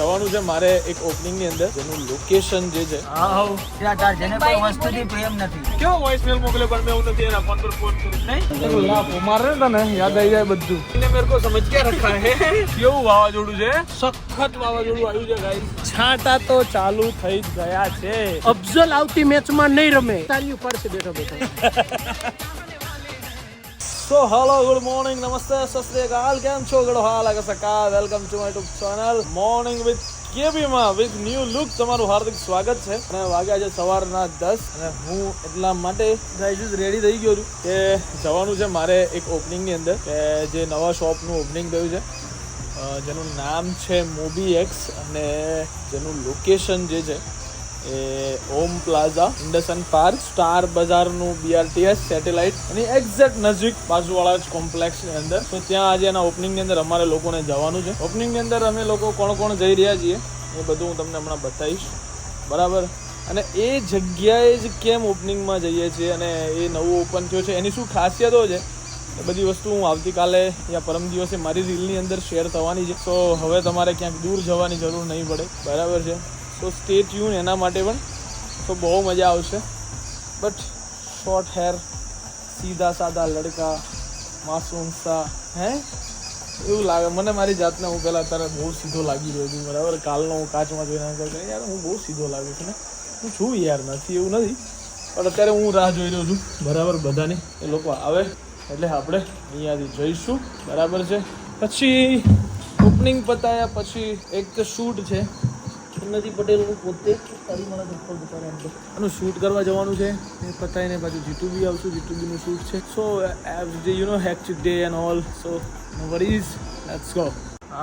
જવાનું છે મારે એક ઓપનિંગની અંદર જેનું લોકેશન જે છે. તાર જેને કોઈ વસ્તુથી પ્રેમ નથી. કેવો વોઇસ મેલ મોકલે પણ મેં હું નથી એના ફોન પર ફોન કર્યો. નહીં? લાફો મારે તને યાદ આવી જાય બધું. એને મેરે કો સમજ કે રખા હે? કેવું વાવાઝોડું છે? સખત વાવાઝોડું આવ્યું છે ગાઈસ છાંટા તો ચાલુ થઈ ગયા છે. અફઝલ આવતી મેચમાં નહીં રમે. ચાલ્યું પડશે બેઠો બેઠો. So hello good morning namaste સત શ્રી કેમ છો ગડો હાલ આગળ સકા વેલકમ ટુ માય ટુક ચેનલ મોર્નિંગ વિથ કેબીમાં વિથ ન્યૂ લુક તમારું હાર્દિક સ્વાગત છે અને વાગ્યા છે સવારના દસ અને હું એટલા માટે ગાઈઝ રેડી થઈ ગયો છું કે જવાનું છે મારે એક ઓપનિંગની અંદર કે જે નવા શોપનું ઓપનિંગ થયું છે જેનું નામ છે મોબી એક્સ અને જેનું લોકેશન જે છે એ ઓમ પ્લાઝા ઇન્ડસન પાર્ક, સ્ટાર બજારનું બીઆરટીએસ સેટેલાઇટ એની એક્ઝેક્ટ નજીક બાજુવાળા જ કોમ્પ્લેક્સની અંદર. તો ત્યાં આજે એના ઓપનિંગની અંદર અમારે લોકોને જવાનું છે. ઓપનિંગની અંદર અમે લોકો કોણ કોણ જઈ રહ્યા છીએ એ બધું હું તમને હમણાં બતાવીશ. બરાબર? અને એ જગ્યાએ જ કેમ ઓપનિંગમાં જઈએ છીએ અને એ નવું ઓપન થયો છે, એની શું ખાસિયતો છે? એ બધી વસ્તુ હું આવતીકાલે યા પરમ દિવસે મારી રીલની અંદર શેર થવાની છે. તો હવે તમારે ક્યાંક દૂર જવાની જરૂર નહીં પડે. બરાબર છે? તો સ્ટે ટ્યુન એના માટે પણ. તો બહુ મજા આવશે. બટ શોર્ટ હેર સીધા સાદા લડકા માસૂમ સા હે? એવું લાગે. મને મારી જાતને હું પહેલાં અત્યારે બહુ સીધો લાગી રહ્યો છું, બરાબર? કાલનો હું કાચમાં જોઈને કરતો, યાર, હું બહુ સીધો લાગુ છું ને. હું છું યાર, નથી, એવું નથી. પણ અત્યારે હું રાહ જોઈ રહ્યો છું, બરાબર? બધાની. એ લોકો આવે, એટલે આપણે અહીંયાથી જઈશું. બરાબર છે? પછી ઓપનિંગ પતાયા, પછી એક શૂટ છે. ઉન્નતિ પટેલનું પોતે તારી મને ચપ્પલ બતાવે એમ આનું શૂટ કરવા જવાનું છે. એ પતાવીને પાછું જીટુ બી આવશું. જીટુ બીનું શૂટ છે. સો જે you know hectic day and all so no worries let's go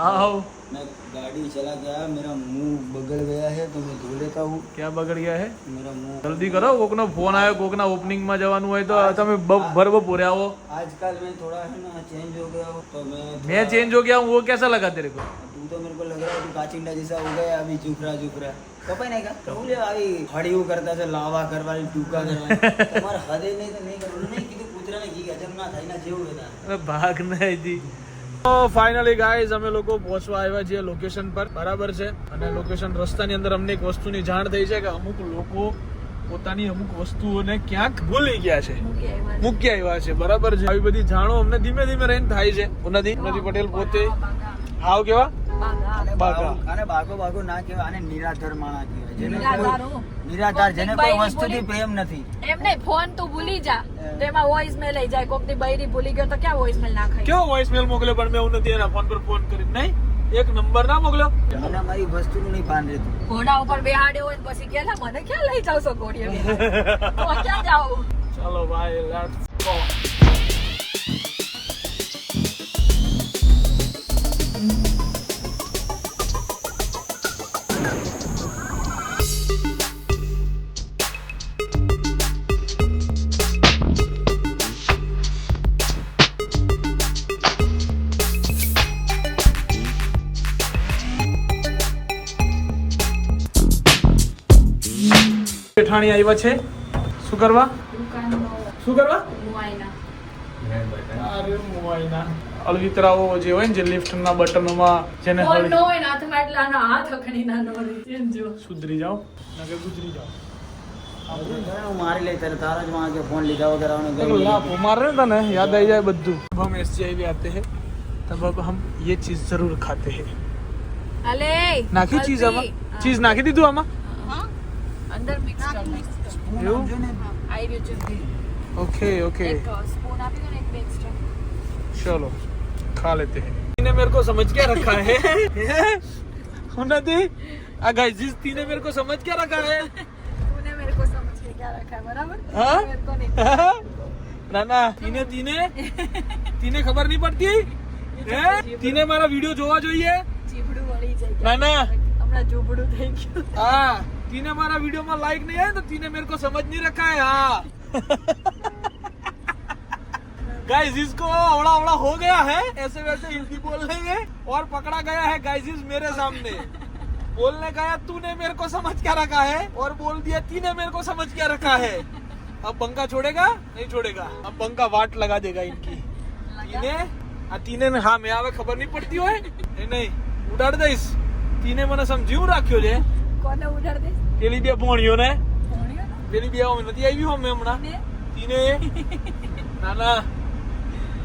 આવ मैं गाड़ी चला गया मेरा मुंह बगल गया है तो मैं धो लेता हूँ ક્યાં બગડ ગયા હે मेरा मुंह જલ્દી કરો કોકનો ફોન આવ્યો કોકના ઓપનિંગમાં જવાનું હોય તો તમે ભર બપોરે આવો आजकल मैं थोड़ा है ना चेंज हो गया हूँ तो मैं मैं चेंज हो गया हूँ वो कैसा लगा तेरे को तू तो मेरे को लग रहा है तू काचिंडा जैसा हो गया अभी जुफरा जुफरा કપાઈ નહીં કા બોલે આવી હળીયું કરતા છે લાવા કરવાની ટૂંકા કરવાની તમારે હદે નહીં તો નહીં કરવાનું નહીં કીધું કૂતરાને ઘી હજમ ના થાય ના જેવું હતા અરે ભાગ નહીં જી તો ફાઇનલી ગાઈઝ અમે લોકો પહોંચવા આવ્યા છીએ લોકેશન પર. બરાબર છે? અને લોકેશન રસ્તાની અંદર અમને એક વસ્તુની જાણ થઈ છે કે અમુક લોકો પોતાની અમુક વસ્તુઓને ક્યાંક ભૂલી ગયા છે. મૂકી આવ્યા છે. બરાબર છે? આવી બધી જાણો અમને ધીમે ધીમે રહીને થાય છે. ઉનાથી ઉન્નતિ પટેલ પોતે હાવ કેવા? અને બાગા. બાગો. અને બાગો બાગો ના કેવા અને નિરાધર માણા જેને નિરાધાર જેને કોઈ બૈરી વસ્તુથી પ્રેમ નથી. એમને ફોન તું ભૂલી જા. તેમાં વોઇસ મેલ લઈ જાય. કોકની બૈરી ભૂલી ગયો તો ક્યાં વોઇસ મેલ નાખાય કયો વોઇસ મેલ મોકલ્યો? પણ મેં હું નથી એના ફોન પર ફોન કરી નહીં? એક નંબર ના મોકલ્યો? મને મારી વસ્તુનું નહીં ભાન રહેતું. ઘોડા ઉપર બેહાડે હોય ને પછી કે મને ક્યાં લઈ જાવ છો ઘોડીએ ક્યાં જાવ ચાલો ભાઈ લેટ્સ ગો જેઠાણી આવ્યા છે શું કરવા શું કરવા અરે મોવાઈના અળવિતરાઓ જે હોય ને જે લિફ્ટના બટનોમાં જેને ફોન હળી- નો હોય ને હાથમાં એટલે આનો હાથ અખડી ના નો રહે. એમ જો સુધરી જાઓ નકર ગુજરી જાઓ હું મારી લઈ તારે તારા જ માં કે ફોન લીધા વગર આવને देखो ગઈ लाभ मार रहे ना याद आई जाए बद्दू जब हम एस भी आते हैं तब अब हम ये चीज जरूर खाते हैं અલે નાખી ચીઝ આમાં ચીઝ નાખી દીધું આમાં અંદર મિક્સ કર નાખ. એવું આઈ રહ્યું છે ओके ओके એક સ્પૂન આપી દો ને એક બે extra. चलो खा लेते हैं तूने मेरे को समझ क्या रखा है उन्नति आ गाइस जिस तीने मेरे को समझ क्या रखा है तूने मेरे को समझ के क्या रखा है बराबर हाँ? मेरे को नहीं ना ना तीने तीने तीने खबर नहीं પડતી હે तीने મારા વિડિયો જોવા જોઈએ જીભડું વળી જાય ના ના હમણાં જુબડું થઈ ગયું हाँ तीने मारा वीडियो में लाइक नहीं आया तो तीने मेरे को समझ नहीं रखा है हाँ गाइस इसको अवड़ा अवड़ा हो गया है ऐसे वैसे हिंदी बोल रही है और पकड़ा गया है गाइस इस मेरे सामने। बोलने गया तूने मेरे को समझ क्या रखा है? और बोल दिया तीने मेरे को समझ क्या रखा है? अब बंका छोड़ेगा? नहीं छोड़ेगा। अब बंका वाट लगा देगा इनकी। तीने? आ, तीने ने हाँ मैं आवे खबर नहीं पड़ती हो नहीं उड़ाड़ इस। तीने मैंने समझी राखियो जे કોને ઉડાડ દે પેલી બે ભોણીઓ ને? પેલી બે અમે નથી આવી અમે હમણાં. તીને? ના ના.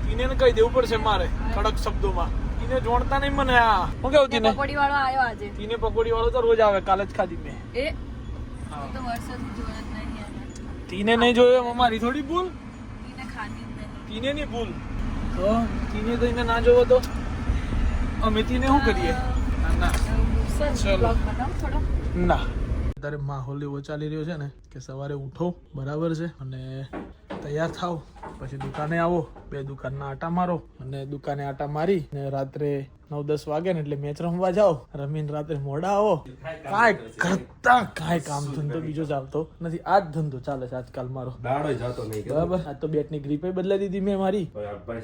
તીને ને કહી દેવું પડશે મારે કડક શબ્દોમાં. તીને જોણતા નહીં મને આ. હું કેવું તીને પકોડી વાળો આવ્યો આજે. તીને પકોડી વાળો તો રોજ આવે કાલે જ ખાધી મેં. એ? તો વર્ષોથી જોયો જ નહીં તીને નહીં જોયો મારી થોડી ભૂલ? તીને ખાધી નહીં. તીને ની ભૂલ. તો તીને તો એને ના જોવો તો? અમે તીને શું કરીએ? ના ના. ચલો. થોડો. ના. અત્યારે માહોલ એવો ચાલી રહ્યો છે ને કે સવારે ઉઠો, બરાબર છે, અને તૈયાર થાવ. પછી દુકાને આવો, બે દુકાનના આટા મારો, અને દુકાને આટા મારી, ને રાત્રે નવ દસ વાગે ને એટલે મેચ રમવા જાઓ. રમીને રાત્રે મોડા આવો. કાંઈ કરતા કાંઈ કામ ધંધો બીજો ચાલતો નથી. આ જ ધંધો ચાલે છે આજકાલ મારો. બરાબર? આ તો બેટની ગ્રીપે બદલાઈ દીધી મેં મારી.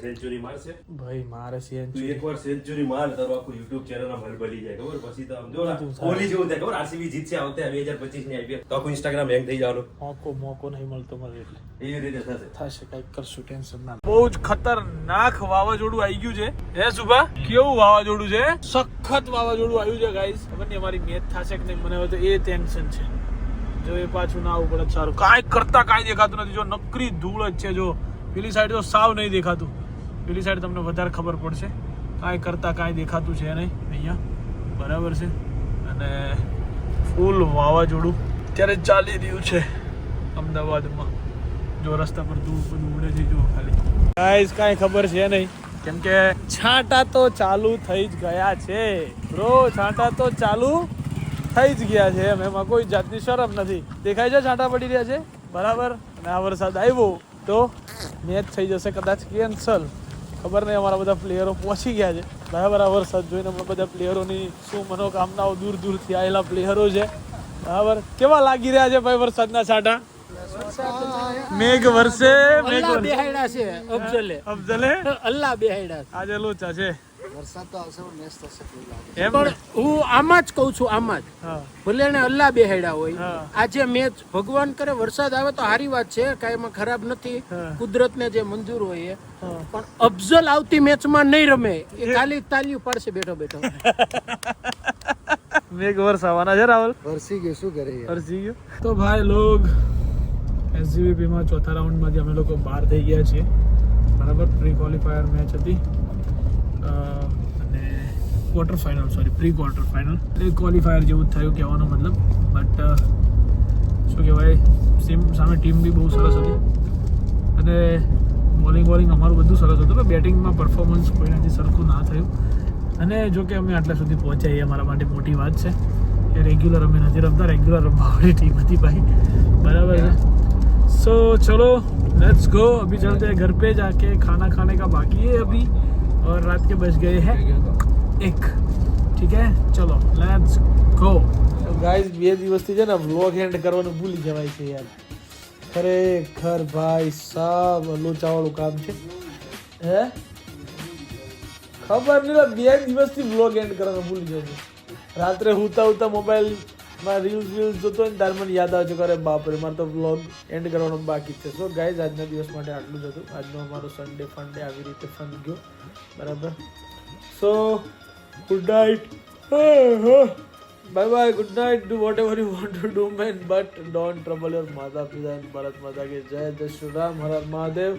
સેન્ચુરી મારશે. ભાઈ મારે સેન્ચુરી. એકવાર સેન્ચુરી માર તારું આખું યુટ્યુબ ચેનલ ભલભલી જાય ખબર? પછી તો આમ જો કોહલી જેવું થાય ખબર? આરસીબી જીતશે આવતે વખતે બે હજાર પચીસની આઈપીએલ તો આખું ઇન્સ્ટાગ્રામ હેંગ થઈ જવાનું. મોકો મોકો નહીં મળતો મને એટલે. એ રીતે થશે. થશે કંઈક કરશું ટેન્શન ના બહુ જ ખતરનાક વાવાઝોડું આવી ગયું છે. હે સુભા? કેવું વાવાઝોડું છે? સખત વાવાઝોડું આવ્યું છે ગાઈસ ખબર નહીં અમારી મેચ થશે કે નહીં, મને હવે તો એ ટેન્શન છે. જો એ પાછું ના આવવું પડે સારું. કાંઈ કરતા કાંઈ દેખાતું નથી. જો નકરી ધૂળ જ છે, જો. પેલી સાઈડ તો સાવ નહીં દેખાતું. પેલી સાઈડ તમને વધારે ખબર પડશે. કાંઈ કરતા કાંઈ દેખાતું છે નહીં અહીંયા. બરાબર છે. અને ફૂલ વાવાઝોડું અત્યારે ચાલી રહ્યું છે અમદાવાદમાં. જો રસ્તા પર ધૂળ બધું ઉડે છે જો ખાલી. કાંઈ ખબર છે નહીં. કેમ કે છાંટા તો ચાલુ થઈ જ ગયા છે. બ્રો, છાંટા તો ચાલુ થઈ જ ગયા છે એમ. એમાં કોઈ જાતની શરમ નથી. દેખાય છે છાંટા પડી રહ્યા છે? બરાબર. અને આ વરસાદ આવ્યો તો મેચ થઈ જશે કદાચ કેન્સલ ખબર નહીં અમારા બધા પ્લેયરો પહોંચી ગયા છે. બરાબર, આ વરસાદ જોઈને અમે બધા પ્લેયરોની શું મનોકામનાઓ દૂર દૂરથી આવેલા પ્લેયરો છે. બરાબર. કેવા લાગી રહ્યા છે ભાઈ વરસાદના છાંટા? મેઘ વરસે મેઘ બેહાડા છે અફઝલે. અફઝલે? અલ્લાહ બેહાડા છે. આજે લોચા છે. એમ? પણ હું આમાં જ કહું છું આમાં જ. ભલે એને અલ્લાહ બેહાડ્યા હોય આજે મેચ ભગવાન કરે વરસાદ આવે તો સારી વાત છે કાંઈ એમાં ખરાબ નથી. કુદરત કુદરતને જે મંજૂર હોય એ. પણ અફઝલ આવતી મેચમાં નહીં રમે. એ ખાલી તાલીઓ પાડશે બેઠો બેઠો. મેઘ વરસાવાના છે રાહુલ? વરસી ગયો શું કરે વરસી ગયો. તો ભાઈ લોગ. એસજીવીપી માં ચોથા રાઉન્ડમાંથી અમે લોકો બહાર થઈ ગયા છીએ. બરાબર પ્રી ક્વોલિફાયર મેચ હતી અને quarter final sorry pre quarter final એ ક્વોલિફાયર જેવું જ થયું, કહેવાનો મતલબ. બટ શું કહેવાય સેમ સામે ટીમ બી બહુ સરસ હતી. અને બોલિંગ બોલિંગ અમારું બધું સરસ હતું બેટિંગમાં પરફોર્મન્સ કોઈનાથી સરખું ના થયું. અને જો કે અમે આટલા સુધી પહોંચ્યા એ અમારા માટે મોટી વાત છે. એ રેગ્યુલર અમે નથી રમતા રેગ્યુલર રમવાવાળી ટીમ હતી ભાઈ. બરાબર છે? सो चलो लेट्स गो अभी चलते हैं घर पे जाके खाना खाने का बाकी है अभी और रात के बज गए हैं एक ठीक है ચલો લેટ્સ ગો તો ગાઈસ બે દિવસથી છે ને વ્લોગ એન્ડ કરવાનું ભૂલી જવાય છે યાર ખરેખર ભાઈ સાબ લોચાવાળું કામ છે હે ખબર નહીં બે દિવસથી વ્લોગ એન્ડ કરવાનું ભૂલી જાય છે રાત્રે હુતા હુતા મોબાઈલમાં રીલ્સ રીલ્સ જોતો ને ત્યારે મને યાદ આવે છે કે બાપરે, મારે તો વ્લોગ એન્ડ કરવાનો બાકી છે. સો ગાઈઝ આજના દિવસ માટે આટલું જ હતું. આજનો અમારો સન્ડે ફંડે આવી રીતે ફન ગયો. બરાબર? So good night bye bye good night do whatever you want to do man but don't trouble your માતા પિતા એન્ડ ભારત માતા કે જય જય શ્રી રામ હર મહાદેવ.